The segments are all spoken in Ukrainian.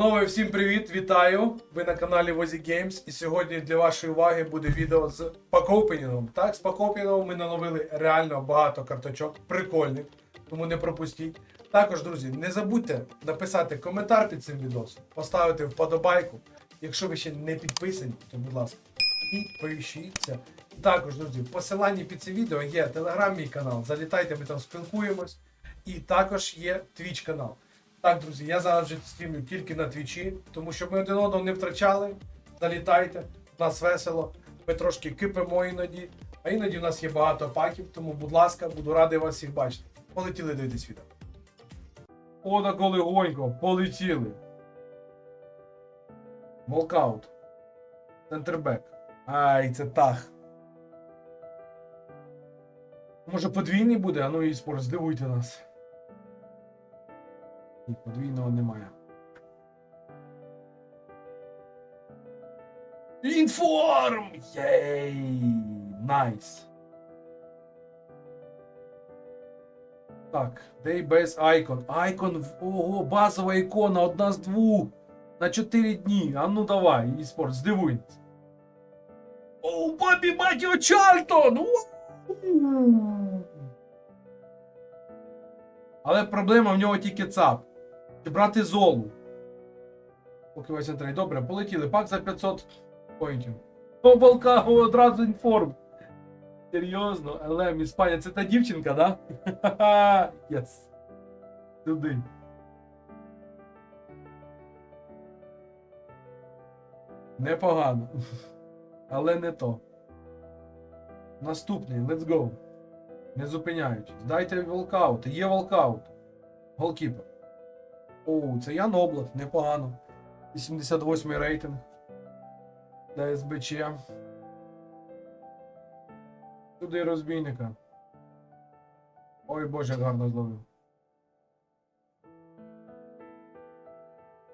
Панове, всім привіт! Вітаю! Ви на каналі Возі Games. І сьогодні для вашої уваги буде відео з пакопенінгом. Так, з пакопенінгом ми наловили реально багато карточок, прикольних, тому не пропустіть. Також, друзі, не забудьте написати коментар під цим відосом, поставити вподобайку. Якщо ви ще не підписані, то будь ласка, підпишіться. Також, друзі, в посиланні під це відео є телеграм мій канал. Залітайте, ми там спілкуємось. І також є твіч канал. Так, друзі, я зараз вже стрімлю тільки на твічі, тому щоб ми один одного не втрачали. Залітайте, в нас весело. Ми трошки кипимо іноді, а іноді в нас є багато паків, тому, будь ласка, буду радий вас всіх бачити. Полетіли дивитись відео. О, так легонько, полетіли. Волкаут. Центрбек. Ай, це тах. Може подвійний буде, а ну і спорт, здивуйте нас. Подвійного немає. Інформ! Єй! Найс! Так, Daybase Icon. Icon, ого, базова ікона, одна з двох. На 4 дні. А ну давай, e-спорт, здивуй. О, бабі Матіо Чартон! Але проблема в нього тільки ЦАП. Чи брати золу? Поки весь трей. Добре, полетіли. Пак за 500 поінтів. О, волка, одразу інформ. Серйозно, Елем, Іспанія, це та дівчинка, да? Ха-ха, Єс. Туди. Непогано. Але не то. Наступний, let's go. Не зупиняючись. Дайте волкаут. Є волкаут. Голкіпер. О, це Ян Облак, непогано. 88 рейтинг. Для СБЧ. Туди розбійника. Ой боже, як гарно зловив.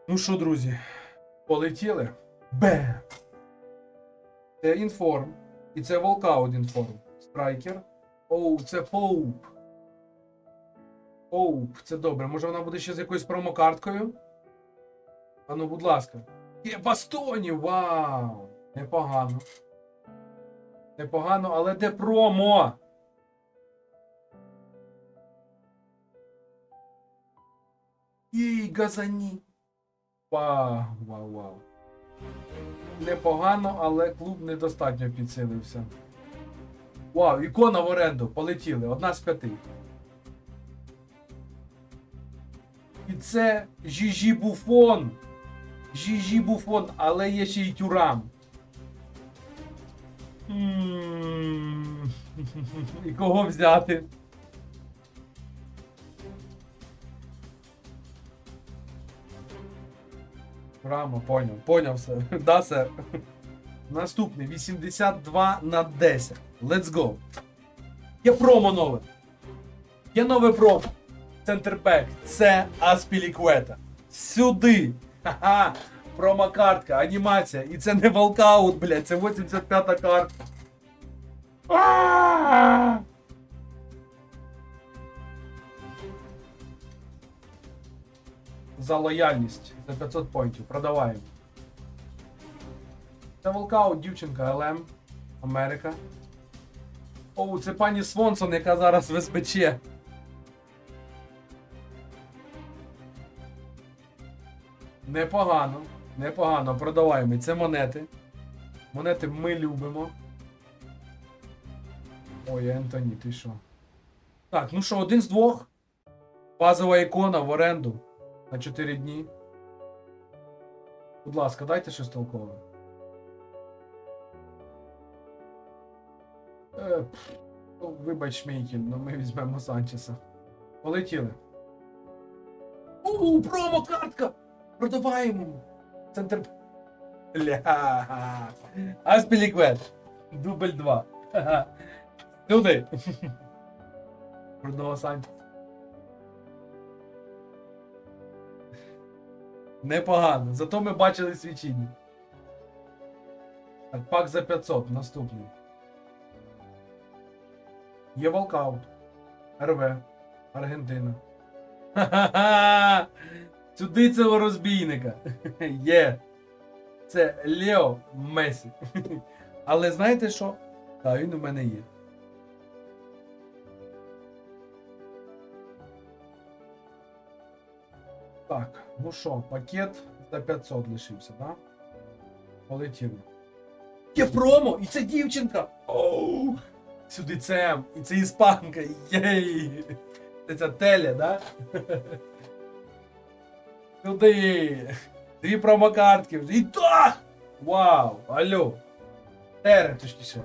Ну що, друзі, полетіли? Бем! Це інформ. І це волкаут інформ. Страйкер. Оу, це Поуп. Поуп, це добре. Може вона буде ще з якоюсь промокарткою? А ну, будь ласка. Є бастоні! Вау! Непогано. Непогано, але де промо? Їй, газані. Вау, вау, вау. Непогано, але клуб недостатньо підсилився. Вау, ікона в оренду. Полетіли. Одна з п'яти. І це Жіжі Буфон. Жіжі Буфон, але є ще й тюрам. І кого взяти? Рамо, поняв, поняв все. Да, сер. Наступний 82 на 10. Let's go. Є промо нове. Є нове промо. Центрбек. Це Аспіліквета. Сюди. Ха-ха. Промокартка, анімація. І це не волкаут, блядь, це 85-та картка. А! За лояльність. За 500 поінтів. Продаваємо. Це волкаут, дівчинка, ЛМ. Америка. Оу, це пані Свонсон, яка зараз в СБЧ. Непогано. Непогано. Продаваємо. Це монети. Монети ми любимо. Ой, Ентоні, ти що? Так, ну що, один з двох. Базова ікона в оренду на 4 дні. Будь ласка, дайте щось толкове. Е, ну, вибач, Шмейкін, ну ми візьмемо Санчеса. Полетіли. У, промокартка! Продаваємо! Центр. Ля. Аспіліквет. Дубль 2. Ха-ха. Туди. Продава Санчес. Непогано. Зато ми бачили свічіння. Так, пак за 500. Наступний. Є волкаут. РВ. Аргентина. Ха-ха-ха! Сюди цього розбійника. Є. Це Лео Месі. Але знаєте що? Так, він у мене є. Так, ну що, пакет за 500 лишився, так? Да? Полетіли. Є промо! І це дівчинка! Оу! Сюди це, і це іспанка. Єй! Це ця теля, да? Сюди! Дві промокартки. І так! Вау! Алло! Тере, точніше.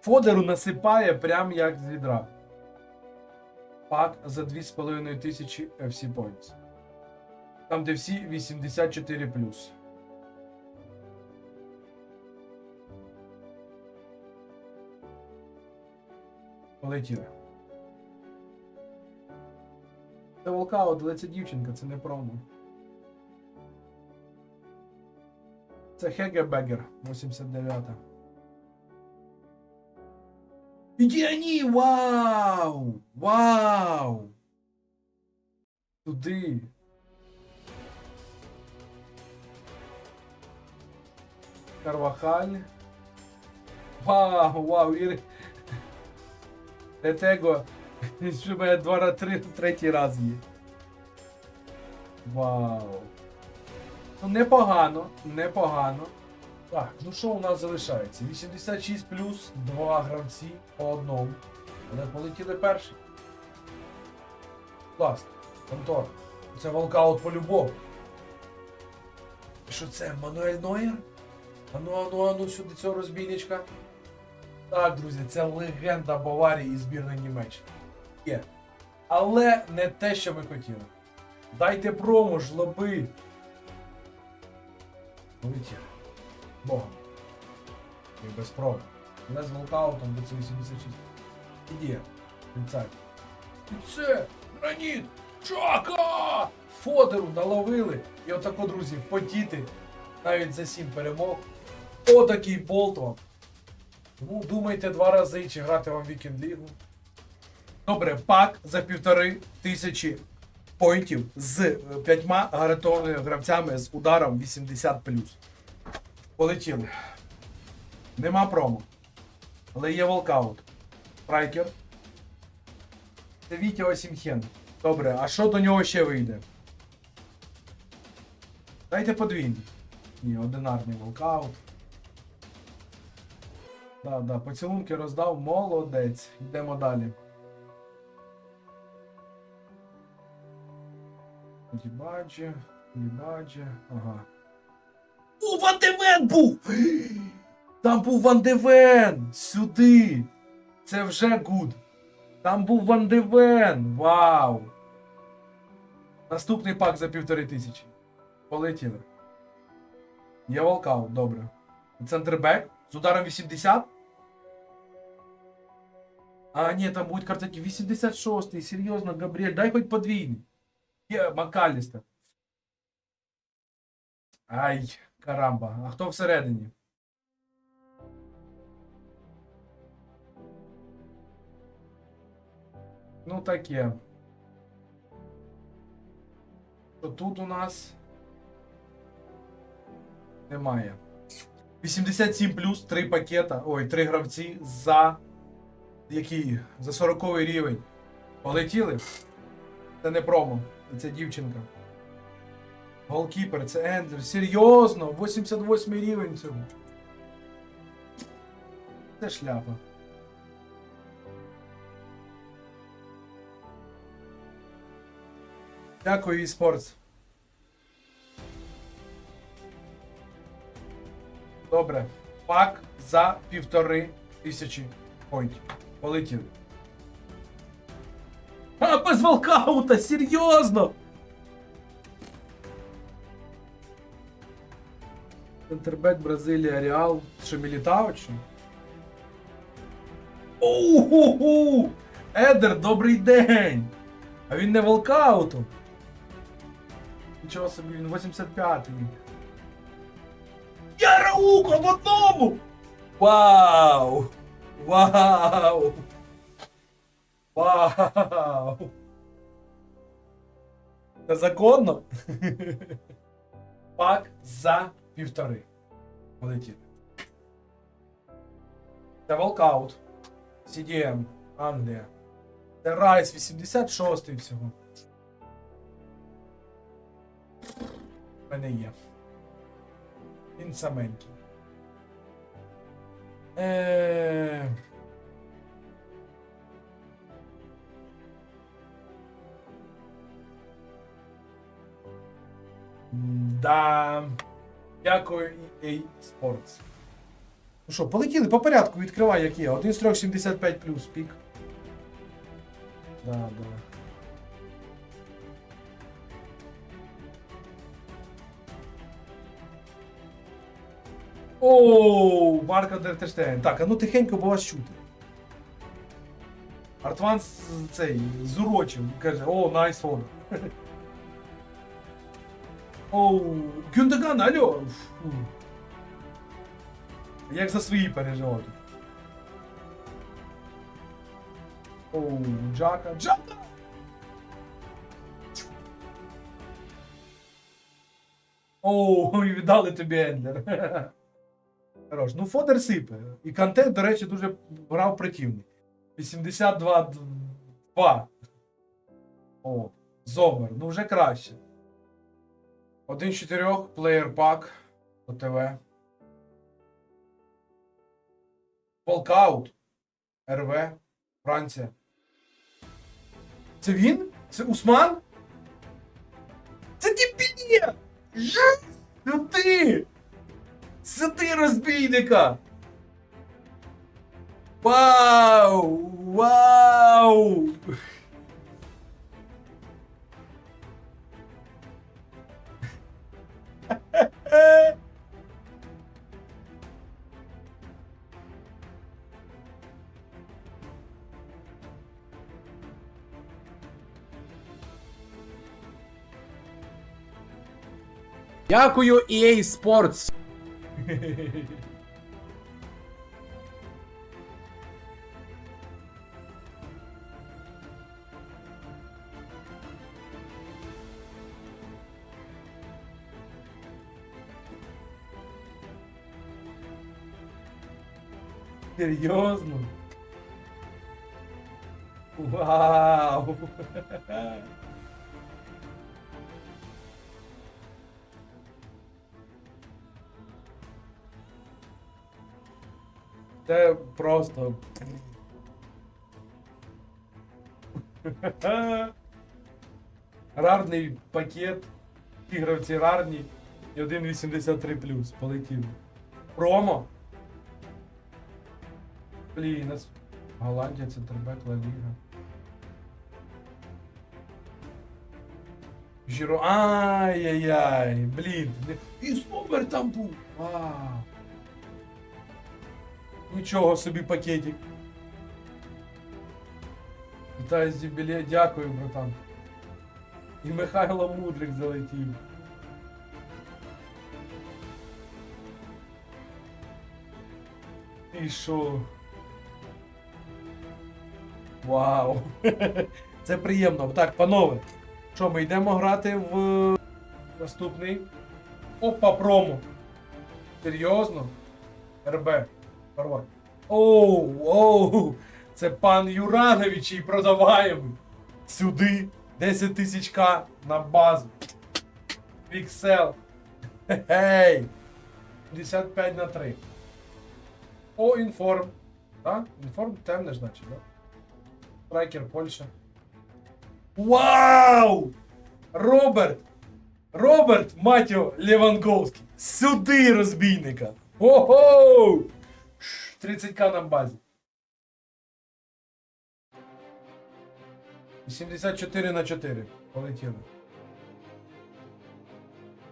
Фодеру насипає прям як з відра. Пак за 2,5 тисячі FC Points. Там, де всі 84 Полетіли. Це волкаут, але це дівчинка, це не промо. Це Хегебегер, 89. Ідіані! Вау! Вау! Туди. Карвахаль. Вау, вау! І... Для того, що мене два рази три, третій раз є. Вау. Ну, непогано, непогано. Так, ну що у нас залишається? 86 плюс, два гравці по одному. Але полетіли перші. Клас. Контор. Це волкаут по-любому. Що це? Мануель Нойер? Ану, ану, ану, сюди цього розбійничка. Так, друзі, це легенда Баварії і збірної Німеччини. Є. Але не те, що ми хотіли. Дайте промо, жлоби. Полетіли. Богом. І без промо. Не з волкаутом до 86. Ідія. 30. І це граніт! Чака! Фодеру наловили. І отако, друзі, потіти навіть за 7 перемог. Отакий болт вам. Тому думайте два рази, чи грати вам Вікенд Лігу. Добре, пак за півтори тисячі поінтів з е, п'ятьма гарантованими гравцями з ударом 80 Полетіли. Нема промо. Але є волкаут. Страйкер. Це Вітя Осімхен. Добре, а що до нього ще вийде? Дайте подвійний. Ні, одинарний волкаут. Да, да, поцілунки роздав. Молодець. Йдемо далі. Дібаджі, Дібаджі, ага. О, Ван Девен був! Там був Ван Девен! Сюди! Це вже гуд. Там був Ван Девен. Вау. Наступний пак за півтори тисячі. Полетіли. Є волкаут, добре. Центрбек з ударом 80. А, ні, там будуть картаки 86-й. Серйозно, Габріель, дай хоч подвійний. Макалістер. Ай, карамба. А хто всередині? Ну таке. Що тут у нас немає. 87 плюс 3 пакета. Ой, 3 гравці за який? За 40 рівень. Полетіли? Це не промо. Це дівчинка. Голкіпер, це Ендлер. Серйозно? 88 рівень цього. Це шляпа. Дякую, eSports. Добре. Пак за півтори тисячі поінтів. Полетіли. А без волкаута! Серйозно! Центрбек Бразилія Реал. Що Мілітао чи? Оу-ху-ху! Едер, добрий день! А він не волкаутом. Нічого собі, він 85-й. Я Рауко в одному! Вау! Вау! Вау! Це законно? Пак за півтори. Полетіли. Це Волкаут. CDM, Англія. Це Райс 86 всього. В мене є. Він саменький. Е... Да. Дякую EA Sports. Ну що, полетіли по порядку, відкривай, як є. Один з трьох 75 плюс пік. Да, да. Оу, Марко Дертештейн. Так, а ну тихенько, бо вас чути. Артван цей зурочив, каже, о, найс фон. Оу, Гюндаган, алло. Фу. Як за свої переживав тут. Оу, Джака. Джака! Оу, і віддали тобі Ендлер. Хорош. Ну, Фодер сипе. І контент, до речі, дуже грав противний. 82 2. О, Зомер. Ну вже краще. Один з чотирьох, плеєр пак, ОТВ. Волкаут. РВ. Франція. Це він? Це Усман? Це дебілія! Це ти! Це ти розбійника! Вау! Вау! Дякую EA Sports. Серйозно? Вау! Це просто. Рарний пакет. Ті гравці рарні. І 1,83 плюс. Полетів. Промо. Блін, нас Голландія, Центрбек, Ла Ліга. Жіро. Ай-яй-яй, блін. І супер там був. Вау. Нічого собі пакетик. Вітаю з юбілею, дякую, братан. І Михайло Мудрик залетів. І що? Вау. Це приємно. Так, панове. Що, ми йдемо грати в наступний. Опа, промо. Серйозно? РБ. Порвай. Оу, оу. Це пан Юранович і продаваємо. Сюди 10 тисяч К на базу. Піксел. Гей. 55 на 3. О, інформ. Так? Інформ темне, значить, так? Страйкер Польща. Вау! Роберт! Роберт, Матіо Леванковський. Сюди розбійника. Ого! 30к на базі. 74 на 4. Полетіли.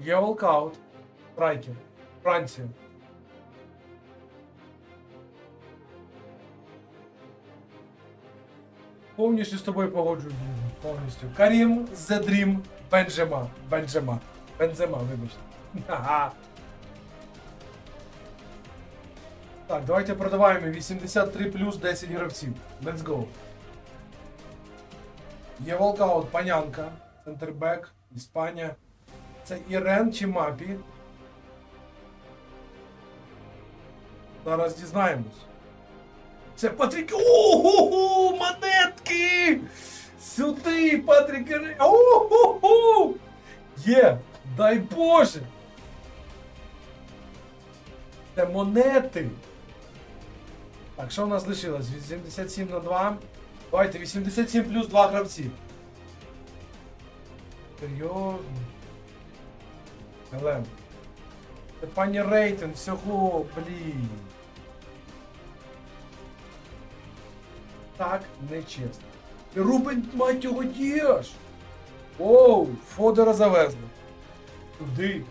Є волкаут. Страйкер. Франція. Повністю з тобою погоджуюсь. Повністю. Карім, Зедрім, Бенджема. Бенджема. Бензема, вибачте. Ха-ха. Так, давайте продаваємо 83 плюс 10 гравців. Let's go. Є волкаут, панянка, центрбек, Іспанія. Це Ірен чи Мапі? Зараз дізнаємось. Це Патрік. Ого, монетки! Сюди, Патрік. Ого! Є! Дай Боже! Це монети. Так, що в нас лишилось? 87 на 2. Давайте 87 плюс 2 гравці. Серйозно. Елем. Це пані рейтинг всього, блін. Так нечесно. Рубень Рубен, мать його, дієш! Оу, Фодора завезли. Туди.